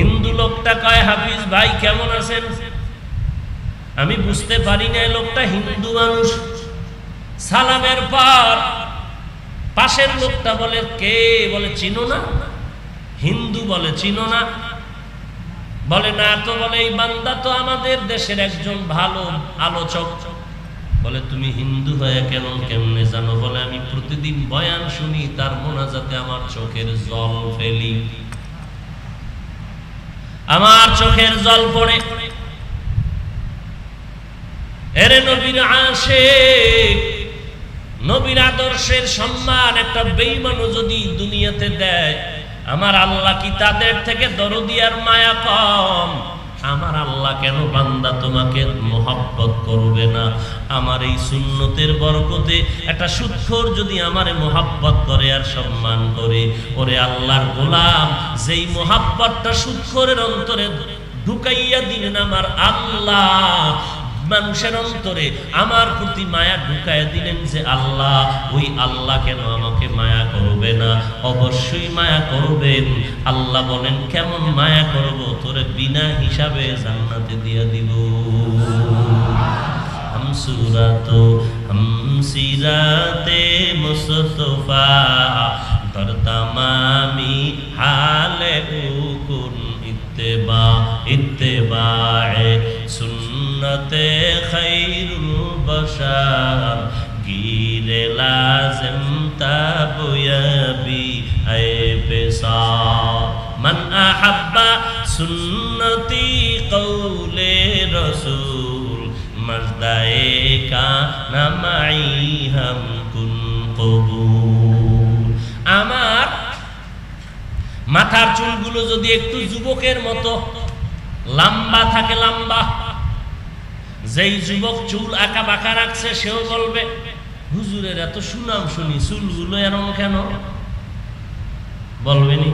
হিন্দু লোকটা কয়, হাফিজ ভাই, কেমন আছেন? আমি বুঝতে পারি না লোকটা হিন্দু মানুষ। সালামের পর পাশের লোকটা বলে, কে? বলে, চিনো না? হিন্দু বলে, চিনো না? বলে, না তো, বলে, এই বান্দা তো আমাদের দেশের একজন ভালো আলোচক। বলে, তুমি হিন্দু হয়ে কেন, কেমনে জানো? বলে, আমি প্রতিদিন বয়ান শুনি, তার মোনাজাতে আমার চোখের জল ফেলি। আমার চোখের জল পড়ে। এরে নবীর আসে নবীর আদর্শের সম্মান একটা বেইমানও যদি দুনিয়াতে দেয়, আমার আল্লাহ কি তাদের থেকে দরদিয়ার মায়া কম? আমার আল্লাহ কেন বান্দা তোমাকে মোহাব্বত করবে না। আমার এই সুন্নতের বরকতে একটা সুৎখর যদি আমারে মোহাব্বত করে আর সম্মান করে, ওরে আল্লাহর গোলাম, যেই মোহাব্বতটা সুৎখরের অন্তরে ঢুকাইয়া দিলেন আমার আল্লাহ, মানুষের অন্তরে আমার প্রতি মায়া ঢুকায় দিলেন যে আল্লাহ, ওই আল্লাহ কেন আমাকে মায়া করবে না? অবশ্যই মায়া করবেন। আল্লাহ বলেন, কেমন মায়া করব? তোরে বিনা হিসাবে জান্নাতে দিয়া দিব। صورت ہم سیرات مصطفیٰ در تمامی حال او کن اتباع اتباع سنت خیر البشر گیر لازم تاب یبی اے پسار من احب سنتی قول رسول মাজদায়েকা নামাই হাম কুন আমার মাথার চুলগুলো যদি একটু যুবকের মতো লম্বা থাকে, লম্বা। যেই যুবক চুল আঁকা বাঁকা রাখছে, সেও বলবে, হুজুরের এত সুনাম শুনি, চুলগুলো এরম কেন? বলবেনি।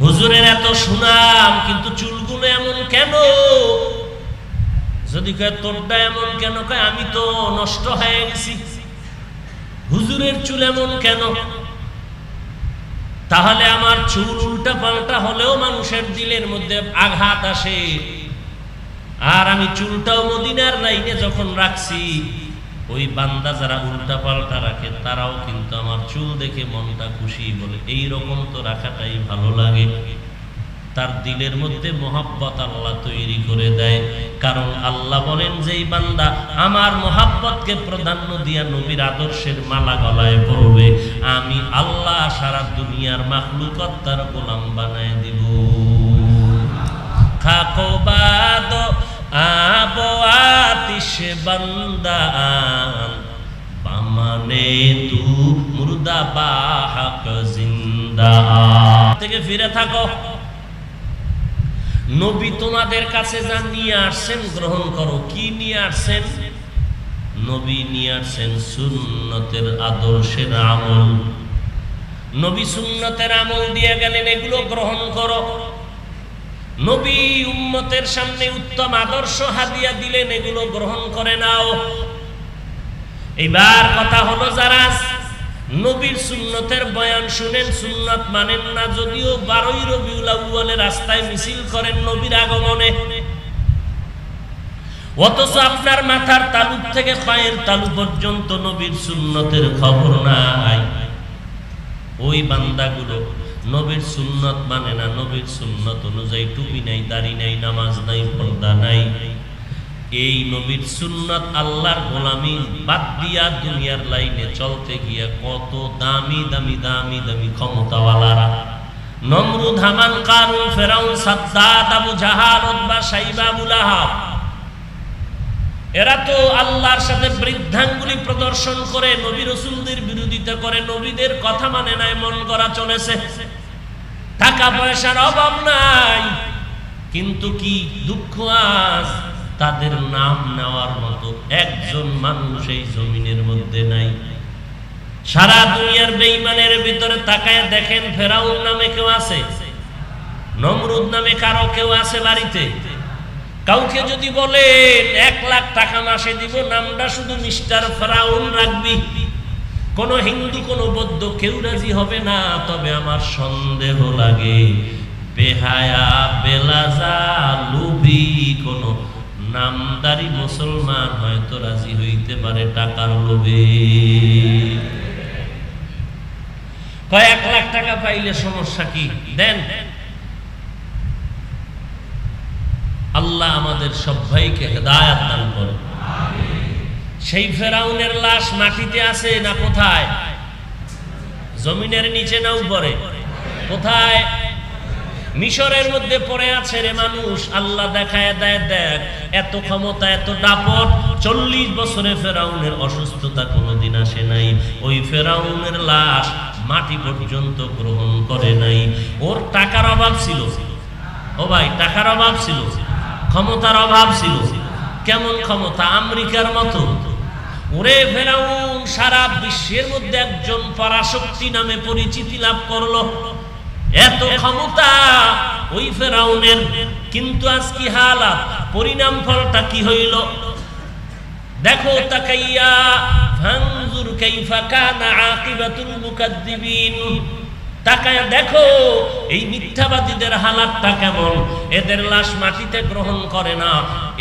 হুজুরের এত সুনাম, কিন্তু চুলগুলো এমন কেন? যদি কয় তোরটা এমন কেন? কয়, আমি তো নষ্ট হয়ে গেছি। হুজুরের চুল এমন কেন? তাহলে আমার চুল উল্টা পাল্টা হলেও মানুষের দিলের মধ্যে আঘাত আসে। আর আমি চুলটাও মদিনার লাইনে যখন রাখছি, ওই বান্দা যারা উল্টা পাল্টা রাখে, তারাও কিন্তু আমার চুল দেখে মনটা খুশি বলে। এই রকম তো রাখাটাই ভালো লাগে। তার দিলের মধ্যে মোহাব্বত আল্লাহ তৈরি করে দেয়। কারণ আল্লাহ বলেন, যেই বান্দা আমার মোহাব্বতকে প্রাধান্য দিয়া নবীর আদর্শের মালা গলায় পড়বে আমি আল্লাহ সারা দুনিয়ার মাখলুকত তার গোলাম বানায় দিব। খাকো বাদ, আবো বন্দান পামানে তু মুর্দা বাহক জিন্দা। থেকে ফিরে থাকো। নবী তোমাদের কাছে যা নিয়ে আসছেন, গ্রহণ করো। কি নিয়ে আসছেন? নবী নিয়ে আসছেন সুন্নতের আদর্শের আমল। নবী সুন্নতের আমল দিয়ে গেলেন, এগুলো গ্রহণ করো। নবী উম্মতের সামনে উত্তম আদর্শ হাদিয়া দিলেন, এগুলো গ্রহণ করে নাও। এবার কথা হলো যারা নবীর সুন্নতের বয়ান শুনেন, সুন্নত মানেন না, যদিও বারোই রবিউল আউ্বালে রাস্তায় মিছিল করেন নবীর আগমনে। অথচ আপনার মাথার তালুক থেকে পায়ের তালু পর্যন্ত নবীর সুন্নতের খবর নাই। ওই বান্দাগুলো নবীর সুন্নত মানে না, নবীর সুন্নত অনুযায়ী টুপি নাই, দাড়ি নাই, নামাজ নাই, পর্দা নাই। এই নবীর সুন্নত আল্লাহর গোলামি বাদ দিয়া দুনিয়ার লাইনে চলতে গিয়া কত দামি দামি দামি দামি ক্ষমতাওয়ালারা। নমরুদ, হামান, কারুন, ফেরাউন সাদ্দাত আবু জাহাল, উতবা, সাইবা আবুল আহাব এরা তো আল্লাহর সাথে বৃদ্ধাঙ্গুলি প্রদর্শন করে, নবী রসুলদের বিরোধিতা করে, নবীদের কথা মানে নাই, মন করা চলেছে। টাকা পয়সার অভাব নাই। কিন্তু কি দুঃখ আজ? তাদের নাম নেওয়ার মতো একজন মানুষ এই জমিনের মধ্যে নাই। সারা দুনিয়ার বেইমানের ভিতরে তাকায় দেখেন ফেরাউন নামে কেউ আছে, নমরুদ নামে কারও কেউ আছে বাড়িতে। কাউকে যদি বলেন এক লাখ টাকা মাসে দিব, নামটা শুধু মিস্টার ফেরাউন রাখবি। কোন হিন্দু, কোন বৌদ্ধ কেউ রাজি হবে না, তবে আমার সন্দেহ লাগে। বেহায়া, বেলাজা, লুভি কোন নামদারি মুসলমান হয়তো রাজি হইতে পারে টাকার লোভে। কয়েক লাখ টাকা পাইলে সমস্যা কি? দেন। আল্লাহ আমাদের সবাইকে হেদায়াত দান করে সেই ফেরাউনের লাশ মাটিতে আছে না কোথায়? জমিনের নিচে না উপরে? কোথায়? মিশরের মধ্যে পড়ে আছে রে মানুষ, আল্লাহ দেখায় দেয়, দেখ, এত ক্ষমতা, এত দাপট, চল্লিশ বছরে ফেরাউনের অসুস্থতা কোনোদিন আসে নাই। ওই ফেরাউনের লাশ মাটি পর্যন্ত গ্রহণ করে নাই। ওর টাকার অভাব ছিল। ও ভাই, টাকার অভাব ছিল। ক্ষমতার অভাব ছিল। কেমন ক্ষমতা? আমেরিকার মতো। ওরে ফেরাউন, সারা বিশ্বের মধ্যে একজন পরাশক্তি নামে পরিচিতি লাভ করল। এত ক্ষমতা ওই ফেরাউনের, কিন্তু আজ কি হালাত? পরিণাম ফলটা কি হইল? দেখো তাকাইয়া, ফানজুর কাইফা কানা আকিবাতুল মুকাদ্দিবিন। তাকায় দেখো, এই মিথ্যাবাদীদের হালাতটা কেমন? এদের লাশ মাটিতে গ্রহণ করে না,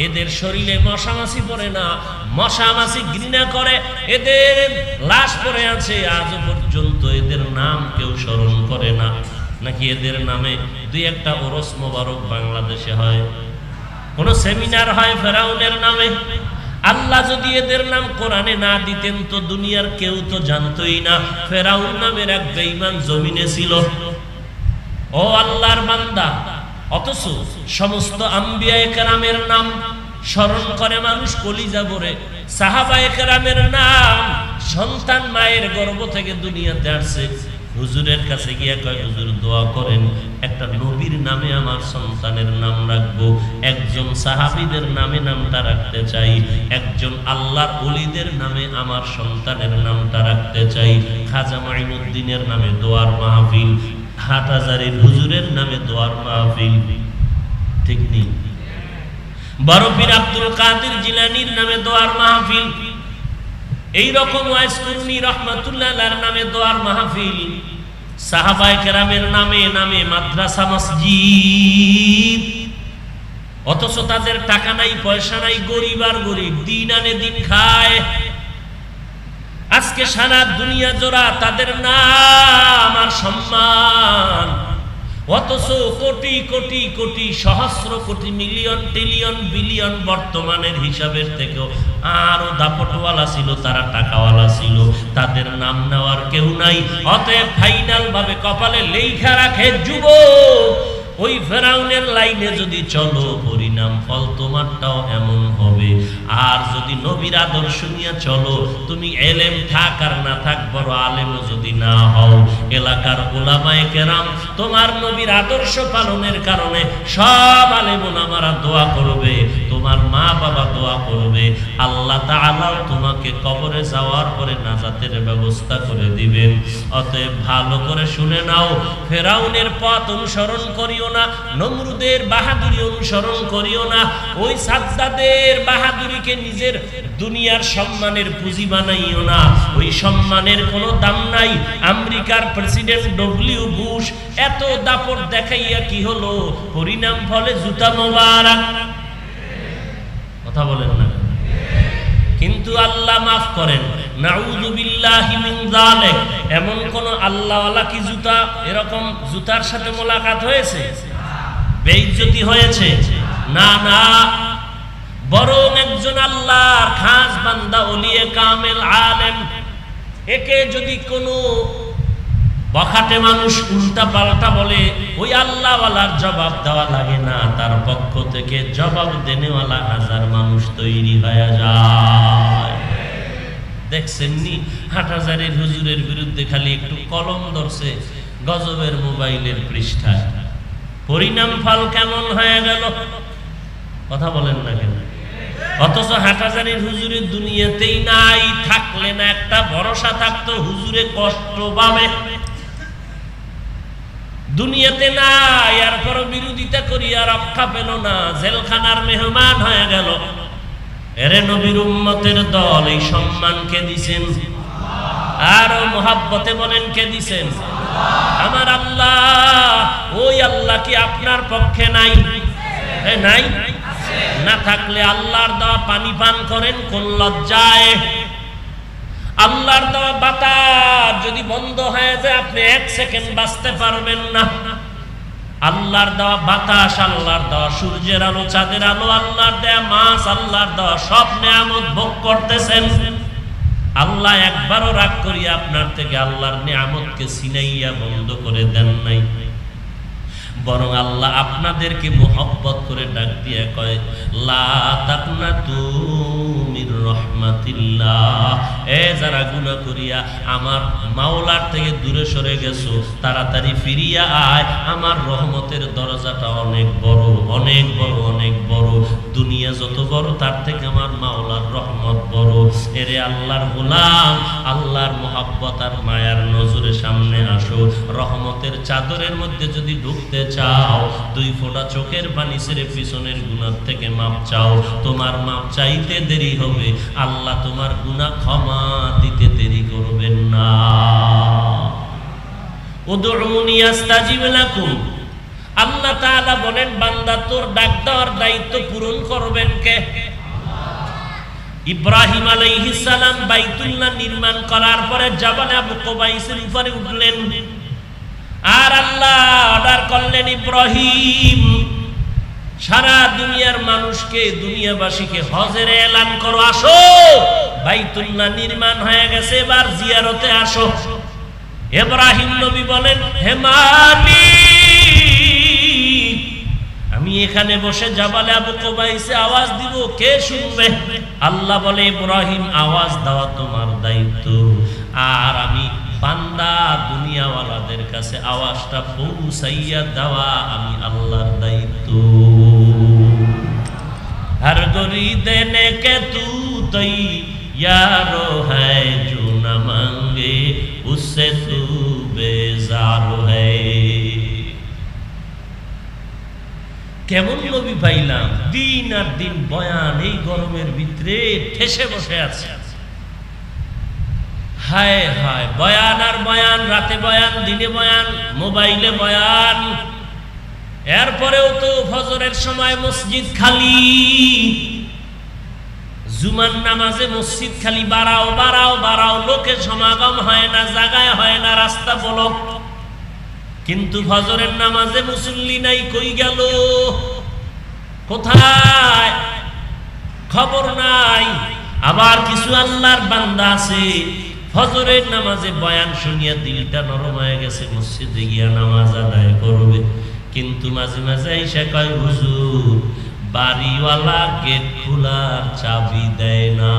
এদের শরীরে মশামাছি পড়ে না মশামাছি ঘৃণা করে, এদের লাশ পড়ে আছে আজ পর্যন্ত এদের নাম কেউ স্মরণ করে না। নাকি এদের নামে দুই একটা ওরস মোবারক বাংলাদেশে হয়? কোন সেমিনার হয় ফেরাউনের নামে? আল্লাহ যদি এদের নাম কোরআনে না দিতেন তো দুনিয়ার কেউ তো জানতই না। ফেরাউন নামের এক বেঈমান জমিনে ছিল। ও আল্লাহর বান্দা, অথচ সমস্ত আম্বিয়া একরামের নাম স্মরণ করে মানুষ কলিজা ভরে। সাহাবা একরামের নাম সন্তান মায়ের গর্ভ থেকে দুনিয়াতে আসছে হুজুরের কাছে গিয়ে কয়, হুজুর, দোয়া করেন, একটা নবীর নামে আমার সন্তানের নাম রাখব। একজন সাহাবিদের নামে নামটা রাখতে চাই। একজন আল্লাহর অলিদের নামে আমার সন্তানের নামটা রাখতে চাই। খাজা মাইনুদ্দিনের নামে দোয়ার মাহফিল, হাটহাজারের হুজুরের নামে দোয়ার মাহফিল। ঠিক নেই। বরফির আব্দুল কাদের জিলানির নামে দোয়ার মাহফিল। এই রকম ওয়াইস করুনি রহমাতুল্লাহ নামে দোয়ার মাহফিল, সাহাবায়ে কেরামের নামে নামে মাদ্রাসা মসজিদ। অথচ তাদের টাকা নাই, পয়সা নাই, গরিব আর গরিব, দিন আনে দিন খায়। আজকে সারা দুনিয়া জোড়া তাদের নাম আর সম্মান। অথচ কোটি কোটি কোটি সহস্র কোটি মিলিয়ন ট্রিলিয়ন বিলিয়ন বর্তমানের হিসাবের থেকেও আরও দাপটওয়ালা ছিল, তারা টাকাওয়ালা ছিল, তাদের নাম নেওয়ার কেউ নাই। অতএব ফাইনাল ভাবে কপালে লেখা রাখে যুব ওই ফেরাউনের লাইনে যদি চলো পরিণাম ফল তোমারটাও এমন হবে। আর যদি নবীর আদর্শ নিয়ে চলো, তুমি এলেম থাক আর না থাক, বড় আলেমও যদি না হও। এলাকার ওলামায়ে কেরাম, তোমার নবীর আদর্শ পালনের কারণে সব আলেম ওলামারা দোয়া করবে, তোমার মা বাবা দোয়া করবে। আল্লাহ তাআলাও তোমাকে কবরে যাওয়ার পরে নাজাতের ব্যবস্থা করে দিবেন। অতএব ভালো করে শুনে নাও, ফেরাউনের পথ অনুসরণ করিও না, নমরুদের বাহাদুরি অনুসরণ করিও না। ওই সাজ্জাদের বাহাদুরিকে নিজের দুনিয়ার সম্মানের পুঁজি বানাইও না। ওই সম্মানের কোনো দাম নাই। আমেরিকার প্রেসিডেন্ট ডব্লিউ বুশ এত দাপট দেখাইয়া কি হলো? পরিণাম ফলে জুতা মোবারক। কথা বলেন না। কিন্তু আল্লাহ মাফ করেন। এমন কোন আল্লাহওয়ালা কি জুতা? এরকম জুতার সাথে মোলাকাত হয়েছে? বেইজ্জতি হয়েছে? না না। বরং একজন আল্লাহর খাস বান্দা, ওলিয়ে কামেল আলেম, একে যদি কোনো বখাটে মানুষ উল্টা পাল্টা বলে, ওই আল্লাহওয়ালার জবাব দেওয়া লাগে না, তার পক্ষ থেকে জবাব দেনেওয়ালা হাজার মানুষ তৈরি হয়ে যায়। দেখছেননি? হাটহাজারের হুজুরের বিরুদ্ধে খালি একটু কলম ধরছে, গজবের মোবাইলের পৃষ্ঠায়। পরিণাম ফল কেমন হয়ে গেল? কথা বলেন না কেন? অথচ হাটাজারির হুজুরের দুনিয়াতেই নাই, থাকলে না, একটা ভরসা থাকতো, হুজুরে কষ্ট পাবে। দুনিয়াতে নাই এরপর বিরোধিতা করিয়া রক্ষা পেল না, জেলখানার মেহমান হয়ে গেল। এরে নবীর উম্মতের দল, এই সম্মান কে দিছেন? আর মোহাব্বতে বলেন, কে দিছেন? আমার আল্লাহ, ওই আল্লাহ কি আপনার পক্ষে নাই? নাই? না থাকলে আল্লাহর দেওয়া পানি পান করেন, কোন লজ্জায়? আল্লাহর দেওয়া বাতাস যদি বন্ধ হয়ে যায়, আপনি এক সেকেন্ড বাঁচতে পারবেন না। আল্লাহর দেওয়া বাতাস, আল্লাহর দেওয়া সূর্যের আলো, চাঁদের আলো, আল্লাহর দেয়া মাছ, আল্লাহর দেওয়া সব নিয়ামত ভোগ করতেছেন। আল্লাহ একবারও রাগ করিয়া আপনার থেকে আল্লাহর নিয়ামতকে সিনাইয়া বন্ধ করে দেন নাই। বরং আল্লাহ আপনাদেরকে মোহব্বত করে ডাক দিয়ে কয়, লা তুমির রহমাতিল্লাহ। এ যারা গুনাহ করিয়া আমার মাওলার থেকে দূরে সরে গেছো, তাড়াতাড়ি ফিরিয়া আয়। আমার রহমতের দরজাটা অনেক বড় অনেক বড় অনেক বড়। দুনিয়া যত বড়, তার থেকে আমার মাওলার রহমত বড়। এরে আল্লাহর গোলাম, আল্লাহর মোহাব্বত আর মায়ার নজরের সামনে আসো। রহমতের চাদরের মধ্যে যদি ঢুকতে চাও। দুই ফোঁটা চোখের পানি ছেড়ে পিছনের গুণার থেকে মাপ চাও। তোমার মাপ চাইতে দেরি হবে। আল্লাহ তোমার গুনাহ ক্ষমা দিতে দেরি করবেন না। আল্লাহ বলেন, বান্দা তোর দায়িত্ব পূরণ করবেন কে? সালাম বাইতুল্লাহ নির্মাণ করার পরে জাবাল আবু উপরে উঠলেন। আর আল্লাহ অর্ডার করলেন ইব্রাহিম, সারা দুনিয়ার মানুষকে, দুনিয়াবাসীকে হজের এলান করো, আসো। বাইতুল্লাহ নির্মাণ হয়ে গেছে, এবার জিয়ারতে আসো। ইব্রাহিম নবী বলেন, হে মালিক, আমি এখানে বসে জাবালে আবু কোবাইসে আওয়াজ দিব, কে শুনবে? আল্লাহ বলে, ইব্রাহিম, আওয়াজ দেওয়া তোমার দায়িত্ব। আর আমি কাছে আওয়াজটা পৌঁছাইয়া দেওয়া আমি আল্লাহর দায়িত্ব हर गोरी देने के तू तैयारो है जो न मांगे उससे तू बेजार है কেমন নবী পাইলাম দিন আর দিন বয়ান এই গরমের ভিতরে ঠেসে বসে আছে হায় হায়, বয়ান আর বয়ান, রাতে বয়ান, দিনে বয়ান, মোবাইলে বয়ান। এরপরেও তো ফজরের সময় মসজিদ খালি। জুমার নামাজে মসজিদ খালি, বাড়াও বাড়াও বাড়াও লোকের সমাগম হয় না, জাগায় হয় না, রাস্তা বলক। কিন্তু ফজরের নামাজে মুসল্লি নাই, কই গেল? কোথায়? খবর নাই। আবার কিছু আল্লাহর বান্দা আছে ফজরের নামাজে বয়ান শুনিয়া দিলটা নরম হয়ে গেছে, মসজিদে গিয়া নামাজ আদায় করবে। কিন্তু মাঝে মাঝে এসে কয়, হুজুর, বাড়িওয়ালা গেট খোলার চাবি দেয় না।